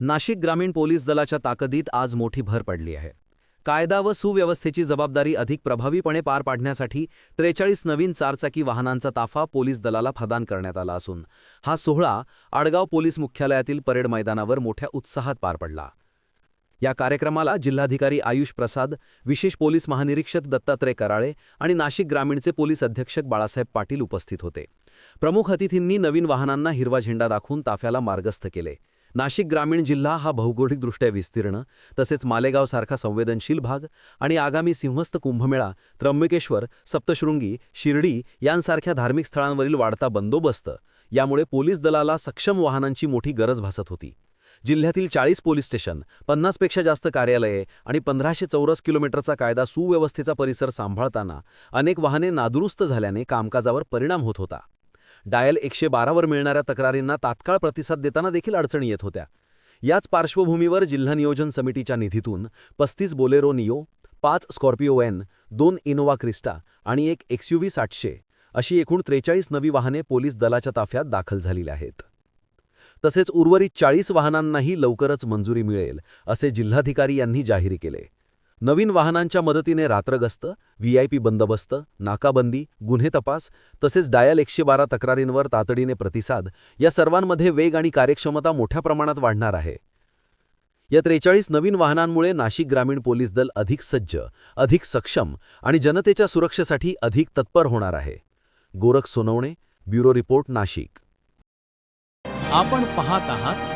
नाशिक ग्रामीण पोलीस दलाच्या ताकदीत आज मोठी भर पडली आहे. कायदा व सुव्यवस्थेची जबाबदारी अधिक प्रभावीपणे पार पाडण्यासाठी त्रेचाळीस नवीन चारचाकी वाहनांचा ताफा पोलीस दलाला प्रदान करण्यात आला असून हा सोहळा आडगाव पोलीस मुख्यालयातील परेड मैदानावर मोठ्या उत्साहात पार पडला. या कार्यक्रमाला जिल्हाधिकारी आयुष प्रसाद विशेष पोलीस महानिरीक्षक दत्तात्रय कराळे आणि नाशिक ग्रामीणचे पोलीस अधीक्षक बाळासाहेब पाटील उपस्थित होते. प्रमुख अतिथींनी नवीन वाहनांना हिरवा झेंडा दाखवून ताफ्याला मार्गस्थ केले. नाशिक ग्रामीण जिल्हा हा भौगोलिकदृष्ट्या विस्तीर्ण तसेच मालेगावसारखा संवेदनशील भाग आणि आगामी सिंहस्थ कुंभमेळा त्र्यंबकेश्वर सप्तशृंगी शिर्डी यांसारख्या धार्मिक स्थळांवरील वाढता बंदोबस्त यामुळे पोलीस दलाला सक्षम वाहनांची मोठी गरज भासत होती. जिल्ह्यातील चाळीस पोलीस स्टेशन पन्नासपेक्षा जास्त कार्यालये आणि पंधराशे चौरस किलोमीटरचा कायदा सुव्यवस्थेचा परिसर सांभाळताना अनेक वाहने नादुरुस्त झाल्याने कामकाजावर परिणाम होत होता. डायल एकशे बारावर मिळणाऱ्या तक्रारींना तात्काळ प्रतिसाद देताना देखील अडचणी येत होत्या. याच पार्श्वभूमीवर जिल्हा नियोजन समितीच्या निधीतून पस्तीस बोलेरो नियो पाच स्कॉर्पिओ एन दोन इनोवा क्रिस्टा आणि एक एक्सयूव्ही सातशे अशी एकूण त्रेचाळीस नवी वाहने पोलीस दलाच्या ताफ्यात दाखल झालेली आहेत. तसेच उर्वरित चाळीस वाहनांनाही लवकरच मंजुरी मिळेल असे जिल्हाधिकारी यांनी जाहीर केले. नवीन वाहनांच्या मदतीने रात्रगस्त व्हीआयपी बंदोबस्त नाकाबंदी गुन्हे तपास तसेच डायल एकशे बारा तक्रारींवर तातडीने प्रतिसाद या सर्वांमध्ये वेग आणि कार्यक्षमता मोठ्या प्रमाणात वाढणार आहे. या त्रेचाळीस नवीन वाहनांमुळे नाशिक ग्रामीण पोलीस दल अधिक सज्ज अधिक सक्षम आणि जनतेच्या सुरक्षेसाठी अधिक तत्पर होणार आहे. Gorakh Sonawane bureau report Nashik. आपण पाहत आहात